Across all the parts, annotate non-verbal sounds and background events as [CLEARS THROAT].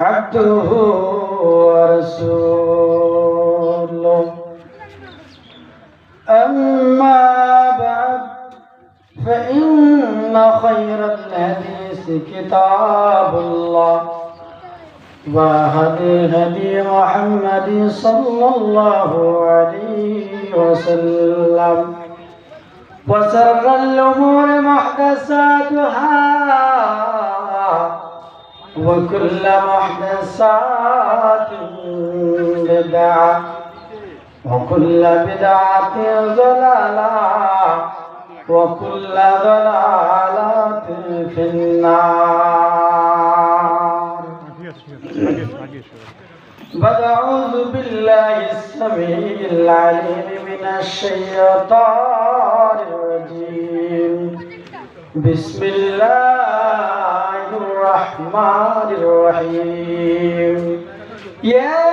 عبده ورسوله. أما بعد فإن خير الحديث كتاب الله وهدي هدي محمد صلى الله عليه وسلم. وسر الأمور محدثاتها وكل محدثات بدعة وكل بدعة ضلالة وكل ضلالة في النار. بدأعوذ بالله السميع العليم من الشيطان الرجيم. بسم الله الرحمن الرحيم. يا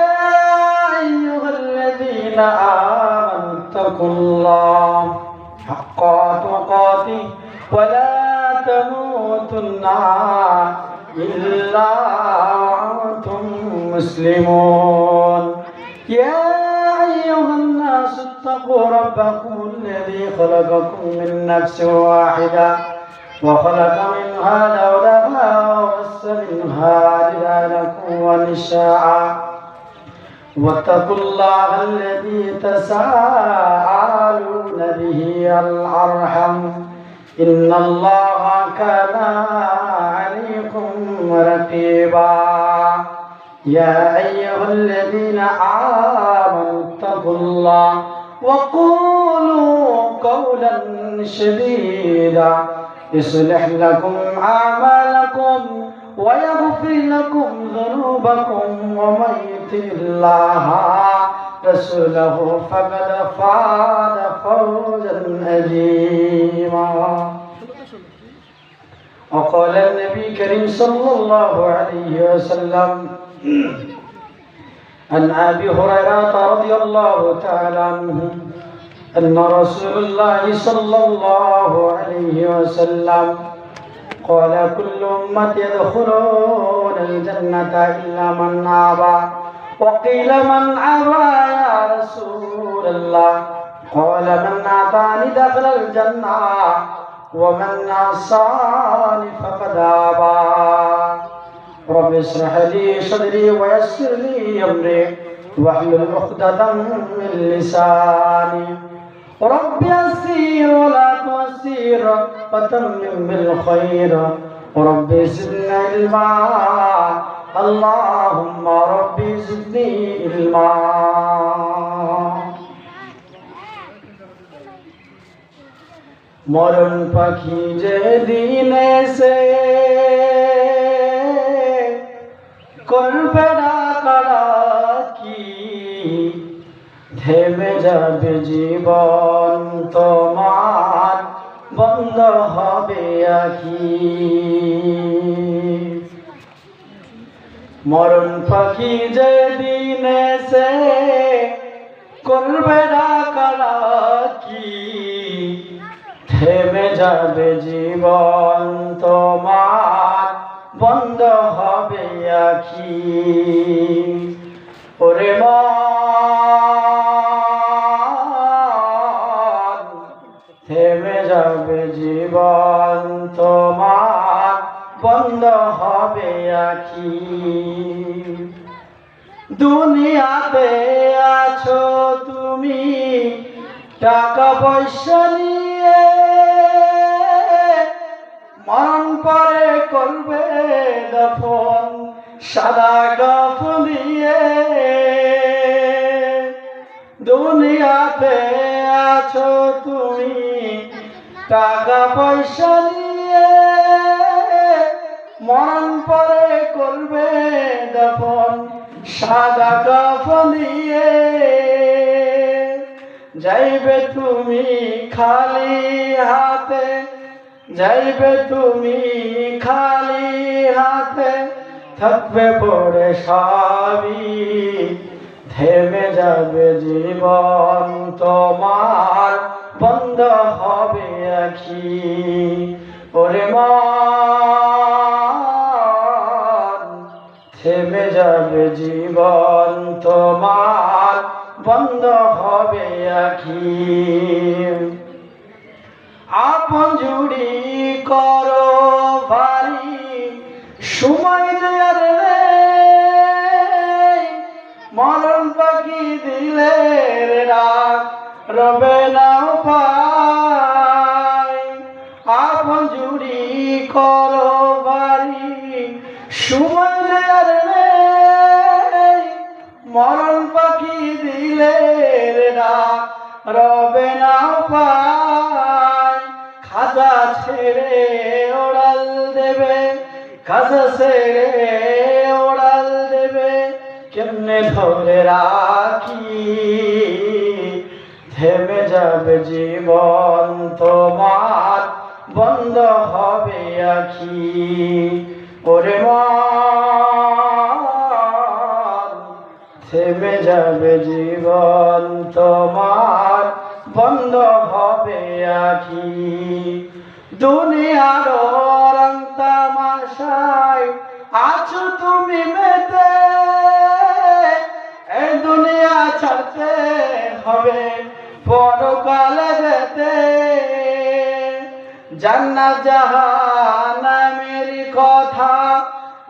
أيها الذين آمنوا اتقوا الله حق تقاته ولا تموتن إلا وأنتم مسلمون. يا أيها الناس اتقوا ربكم الذي خلقكم من نفس واحدة. وخلق منها زوجها وبث منها رجالكم ونساء. واتقوا الله الذي تساءلون به الأرحم إن الله كان عليكم رقيبا. يا أيها الذين آمنوا اتقوا الله وقولوا قولا سديدا يصلح لكم أعمالكم ويغفر لكم ذنوبكم ومن يطع الله رسوله فقد فاز فوزا عظيما. وقال النبي الكريم صلى الله عليه وسلم [CLEARS THROAT] عن أبي هريرة رضي الله تعالى عنه أن رسول الله صلى الله عليه وسلم قال كل امتي يدخلون الجنة إلا من أبى. وقيل من أبى يا رسول الله؟ قال من أتاني دخل الجنة ومن عصاني فقد أبى. رب اشرح لي صدري ويسر لي أمري واحلل عقدة من لساني. رب يسير ولا تسير وتمم بالخير رب زدنا علما اللهم رب زدني علما মরণ পাখি যে দিন এসে করবে না কারা কি থেমে যাবে জীবন তোমার, বন্ধ হবে আখি মরণ পাখি যে দিন এসে করবে না কারা কি, থেমে যাবে জীবন তোমার, বন্ধ হবে আখি জীবন তোমার বন্ধ হবে আখি। দুনিয়াতে আছো তুমি, টাকা পয়সা নিয়ে মরণ পরে করবে দফন, সাদা গফনিয়ে দুনিয়াতে আছো তুমি টাকা পয়সা নিয়ে মরণ পরে করবে দফন, সাদা গফনিয়ে যাইবে তুমি খালি হাতে, যাইবে তুমি খালি হাতে, থাকবে পড়ে সবই, থেমে যাবে জীবন তোমার। আখি ওরে মন থেমে যাবে জীবন তোমার, বন্ধ হবে আখি আপন জুড়ি করো ভারী, সময় নেই। মরণ পাখি দিলে রাগ রবে না পাই করো দেয়ার নেই মরণ পাখি দিলে রবে না পাই খাজা ছেড়ে ওড়াল দেবে, খাজা ছেড়ে ওড়াল দেবে, কেমনে ধরে রাখি? থেমে যাবে জীবন তোমার। বন্ধ হবে আখি। ওরে থেমে যাবে জীবন তোমার, বন্ধ হবে আখি। দুনিয়ার রং আছো তুমি মেতে এই দুনিয়া ছাড়তে হবে পরকালে। জান্নাত জাহান্নামের কথা,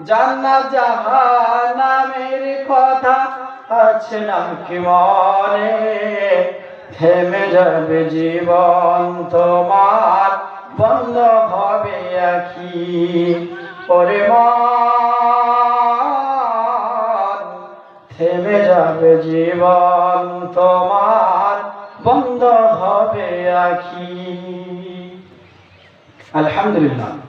জান্নাত জাহান্নামের কথা আছে নাকি মনে থেমে যাবে জীবন তোমার, বন্ধ হবে আখি। ওরে থেমে যাবে জীবন তোমার, বন্ধ হবে আখি। الحمد لله.